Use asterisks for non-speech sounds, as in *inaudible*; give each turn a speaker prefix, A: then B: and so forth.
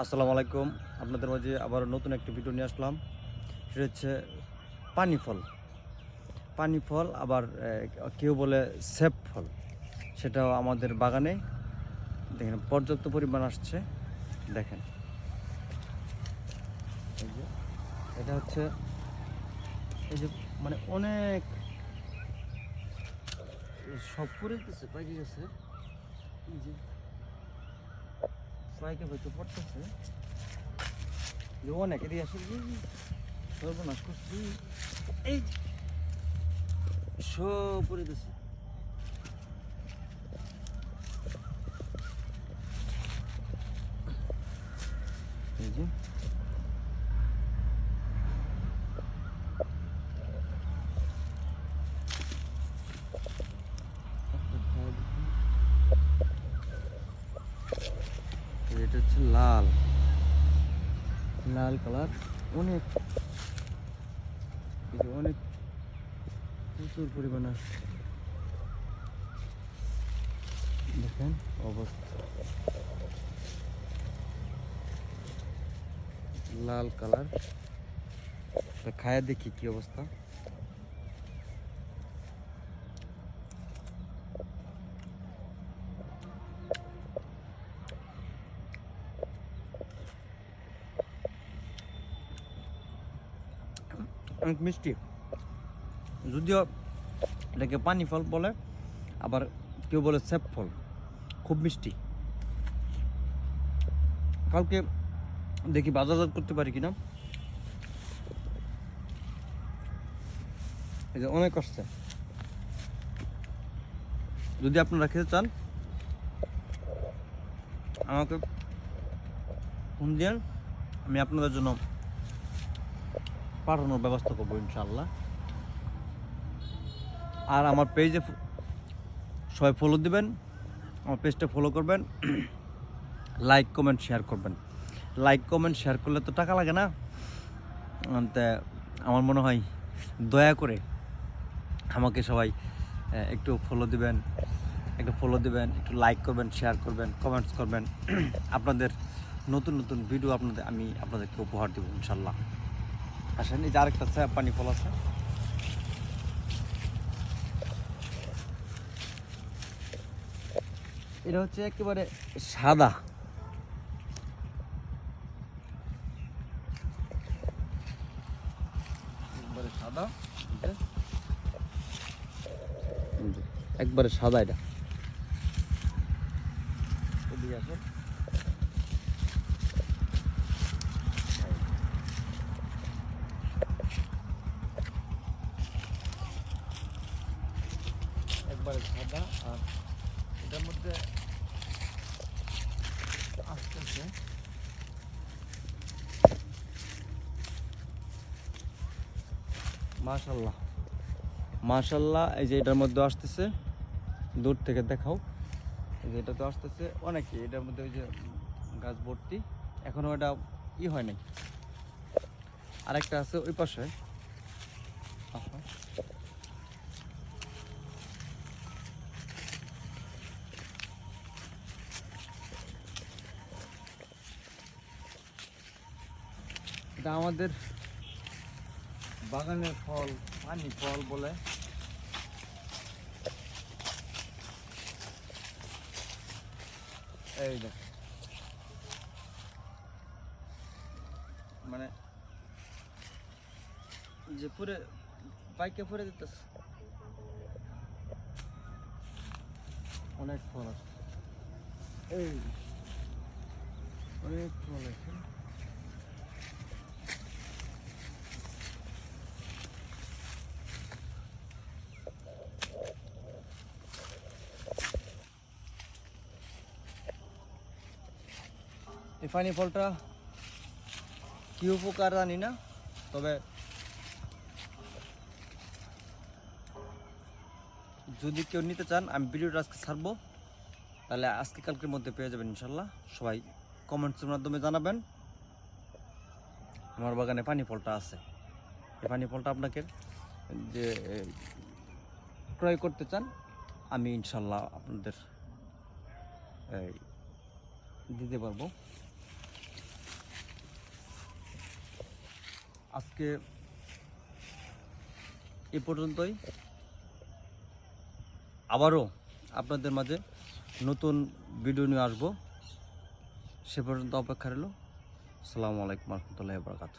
A: আসসালামু আলাইকুম। আপনাদের মাঝে আবার নতুন একটি ভিডিও নিয়ে আসলাম। সেটা হচ্ছে পানি ফল। পানি ফল আবার কেউ বলে সেপ ফল। সেটাও আমাদের বাগানে দেখেন পর্যাপ্ত পরিমাণ আসছে। দেখেন। এটা হচ্ছে, এই যে মানে অনেক সব পরে গেছে পাইকে গেছে। সাইকে হয়তো পড়তেছে। অনেক এদিকে আসে সর্বনাশ করছি। এই সব পড়ে গেছে একটা খাওয়া দেখি। এই এটা হচ্ছে লাল। লাল কালার। অনেক। অনেক প্রচুর পরিমাণ দেখেন অবস্থা। লাল কালার। খায়া দেখি কি অবস্থা। অনেক মিষ্টি। যদিও এটাকে পানি ফল বলে, আবার কেউ বলে সেপ ফল। খুব মিষ্টি। কালকে দেখি বাজারজাত করতে পারি কিনা। এই যে অনেক আসছে। যদি আপনারা খেতে চান, আমাকে ফোন দিন আমি আপনাদের জন্য পাঠানোর ব্যবস্থা করব ইনশাল্লাহ আর আমার পেজে সবাই ফলো দিবেন, আমার পেজটা ফলো করবেন লাইক কমেন্ট শেয়ার করবেন। লাইক কমেন্ট শেয়ার করলে তো টাকা লাগে না? আমার মনে হয় দয়া করে আমাকে সবাই একটু ফলো দিবেন, একটু ফলো দিবেন, একটু লাইক করবেন শেয়ার করবেন কমেন্টস করবেন। *clears throat* আপনাদের নতুন নতুন ভিডিও আপনাদের, আমি আপনাদেরকে উপহার দেবো ইনশাল্লাহ আসেন এই যে আরেকটা আছে পানি ফল আছে। এটা হচ্ছে একেবারে সাদা। একবারে সাদা একবারে সাদা এটা। আসেন। একবারে সাদা আর এটার মধ্যে আসতেছে। মাশাল্লাহ। মাশাল্লাহ, এই যে এটার মধ্যে আসতেছে, দূর থেকে দেখাও। এই যে এটা তো আসতেছে অনেকই এটার মধ্যে ওই যে গাছ ভর্তি, এখনও এটা ই হয় নাই। আরেকটা আছে ওই পাশে। আসো। এটা আমাদের বাগানের ফল, পানি ফল বলে। এই দেখ। মানে যে পুরে পাইকে পুরে দিতেছে। অনেক ফল আছে। এই অনেক ফল আছে। এই পানি ফলটা কি উপকার জানি না, তবে যদি কেউ নিতে চান, আমি ভিডিওটা আজকে ছাড়বো। তাহলে আজকে কালকের মধ্যে পেয়ে যাবেন ইনশাল্লাহ সবাই কমেন্টসের মাধ্যমে জানাবেন আমার বাগানে পানি ফলটা আছে। এই পানি ফলটা আপনাকে যে ক্রয় করতে চান, আমি ইনশাল্লাহ আপনাদের দিতে পারব। আজকে এ পর্যন্তই। আবারও আপনাদের মাঝে নতুন ভিডিও নিয়ে আসব। সে পর্যন্ত অপেক্ষা রইল। সালামু আলাইকুম রহমতুল্লাহ বরকাত